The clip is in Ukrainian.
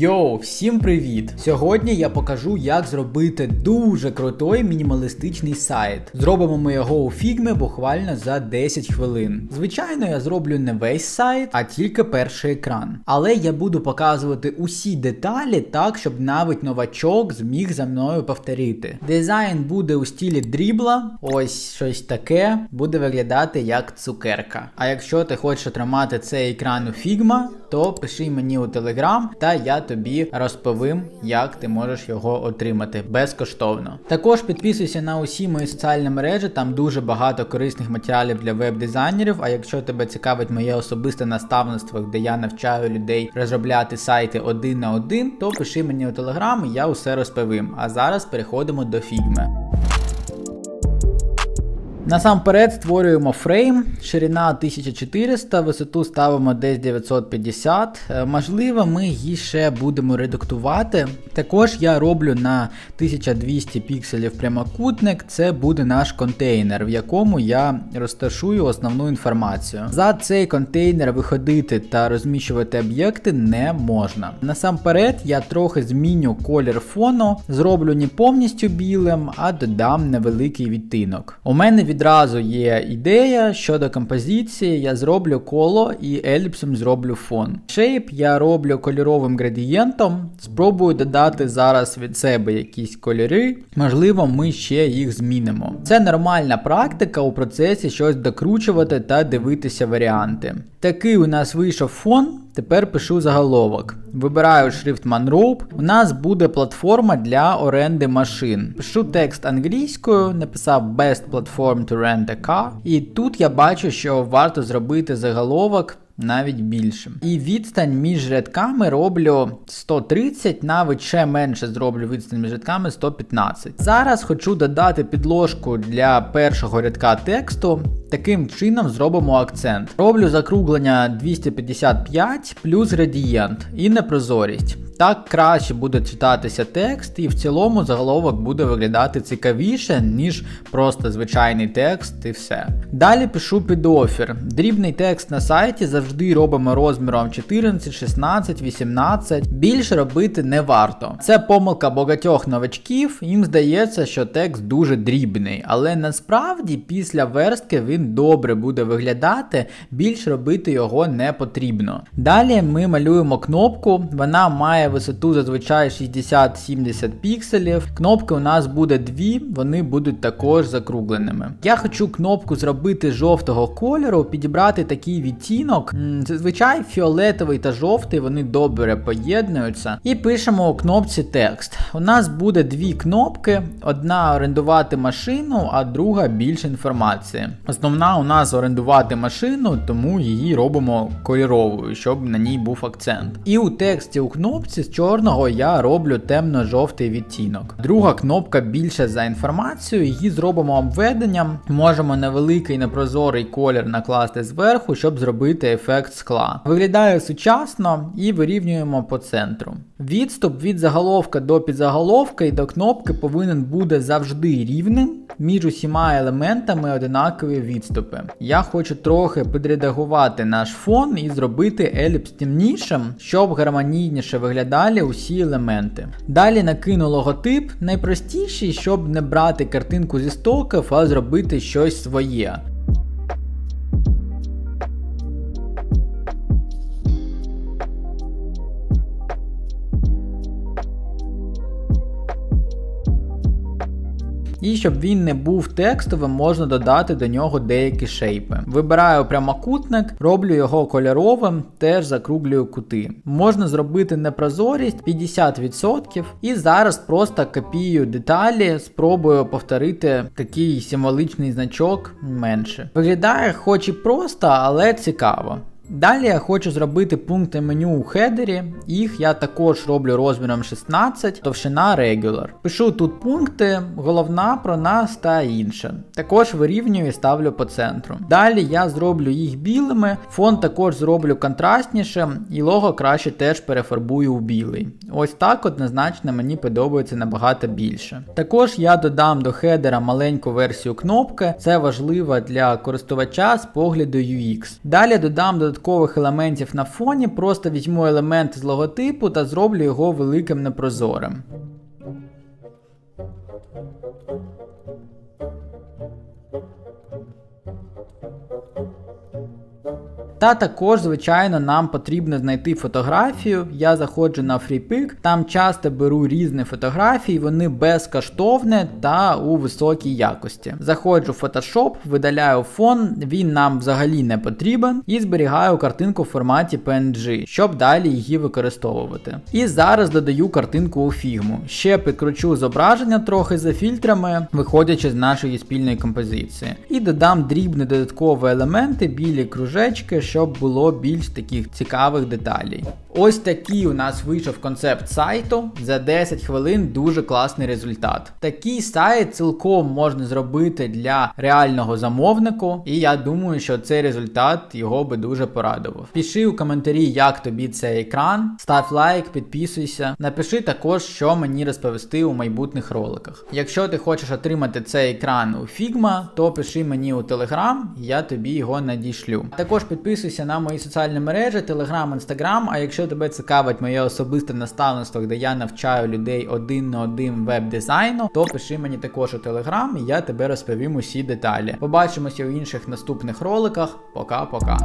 Йоу, всім привіт! Сьогодні я покажу, як зробити дуже крутой мінімалістичний сайт. Зробимо ми його у фігмі буквально за 10 хвилин. Звичайно, я зроблю не весь сайт, а тільки перший екран. Але я буду показувати усі деталі так, щоб навіть новачок зміг за мною повторити. Дизайн буде у стілі дрібла, ось щось таке, буде виглядати як цукерка. А якщо ти хочеш отримати цей екран у фігма, то пиши мені у телеграм, та я тобі розповім, як ти можеш його отримати безкоштовно. Також підписуйся на усі мої соціальні мережі, там дуже багато корисних матеріалів для веб-дизайнерів. А якщо тебе цікавить моє особисте наставництво, де я навчаю людей розробляти сайти один на один, то пиши мені у телеграм, і я усе розповім. А зараз переходимо до фігми. Насамперед створюємо фрейм, ширина 1400, висоту ставимо десь 950. Е, Можливо, ми її ще будемо редактувати. Також я роблю на 1200 пікселів прямокутник, це буде наш контейнер, в якому я розташую основну інформацію. За цей контейнер виходити та розміщувати об'єкти не можна. Насамперед, я трохи зміню колір фону, зроблю не повністю білим, а додам невеликий відтинок. У мене відразу є ідея щодо композиції, я зроблю коло і еліпсом зроблю фон. Шейп я роблю кольоровим градієнтом, спробую додати зараз від себе якісь кольори, можливо, ми ще їх змінимо. Це нормальна практика у процесі щось докручувати та дивитися варіанти. Такий у нас вийшов фон. Тепер пишу заголовок. Вибираю шрифт Manrope. У нас буде платформа для оренди машин. Пишу текст англійською, написав Best Platform to Rent a Car. І тут я бачу, що варто зробити заголовок. Навіть більше. І відстань між рядками роблю 130, навіть ще менше зроблю відстань між рядками 115. Зараз хочу додати підложку для першого рядка тексту. Таким чином зробимо акцент. Роблю закруглення 255 плюс градієнт і непрозорість. Так краще буде читатися текст, і в цілому заголовок буде виглядати цікавіше, ніж просто звичайний текст і все. Далі пишу підофір. Дрібний текст на сайті завжди робимо розміром 14, 16, 18. Більше робити не варто. Це помилка багатьох новачків, їм здається, що текст дуже дрібний, але насправді після верстки він добре буде виглядати, більше робити його не потрібно. Далі ми малюємо кнопку, вона має висоту зазвичай 60-70 пікселів. Кнопки у нас буде дві, вони будуть також закругленими. Я хочу кнопку зробити жовтого кольору, підібрати такий відтінок. Зазвичай фіолетовий та жовтий вони добре поєднуються. І пишемо у кнопці текст. У нас буде дві кнопки: одна орендувати машину, а друга більше інформації. Основна у нас орендувати машину, тому її робимо кольоровою, щоб на ній був акцент. І у тексті у кнопці з чорного я роблю темно-жовтий відтінок. Друга кнопка більше за інформацію, її зробимо обведенням. Можемо невеликий непрозорий колір накласти зверху, щоб зробити ефект скла. Виглядає сучасно і вирівнюємо по центру. Відступ від заголовка до підзаголовка і до кнопки повинен бути завжди рівним. Між усіма елементами одинакові відступи. Я хочу трохи підредагувати наш фон і зробити еліпс темнішим, щоб гармонійніше виглядали усі елементи. Далі накину логотип, найпростіший, щоб не брати картинку зі стоків, а зробити щось своє. І щоб він не був текстовим, можна додати до нього деякі шейпи. Вибираю прямокутник, роблю його кольоровим, теж закруглюю кути. Можна зробити непрозорість 50%. І зараз просто копію деталі, спробую повторити такий символичний значок менше. Виглядає хоч і просто, але цікаво. Далі я хочу зробити пункти меню у хедері, їх я також роблю розміром 16, товщина Regular. Пишу тут пункти, головна про нас та інше. Також вирівнюю і ставлю по центру. Далі я зроблю їх білими, фон також зроблю контрастнішим, і лого краще теж перефарбую у білий. Ось так однозначно мені подобається набагато більше. Також я додам до хедера маленьку версію кнопки, це важливо для користувача з погляду UX. Далі додам додатково додаткових елементів на фоні, просто візьму елемент з логотипу та зроблю його великим непрозорим. Та також, звичайно, нам потрібно знайти фотографію. Я заходжу на FreePic, там часто беру різні фотографії, вони безкоштовні та у високій якості. Заходжу в Photoshop, видаляю фон, він нам взагалі не потрібен, і зберігаю картинку в форматі PNG, щоб далі її використовувати. І зараз додаю картинку у фігму. Ще підкручу зображення трохи за фільтрами, виходячи з нашої спільної композиції. І додам дрібні додаткові елементи, білі кружечки, щоб було більш таких цікавих деталей. Ось такий у нас вийшов концепт сайту. За 10 хвилин дуже класний результат. Такий сайт цілком можна зробити для реального замовнику, і я думаю, що цей результат його би дуже порадував. Пиши у коментарі, як тобі цей екран, став лайк, підписуйся. Напиши також, що мені розповісти у майбутніх роликах. Якщо ти хочеш отримати цей екран у Figma, то пиши мені у Telegram, я тобі його надішлю. Також підписуйся на мої соціальні мережі, Telegram, Instagram, а тебе цікавить моє особисте наставництво, де я навчаю людей один на один веб-дизайну, то пиши мені також у Телеграм, і я тебе розповім усі деталі. Побачимося у інших наступних роликах. Пока-пока.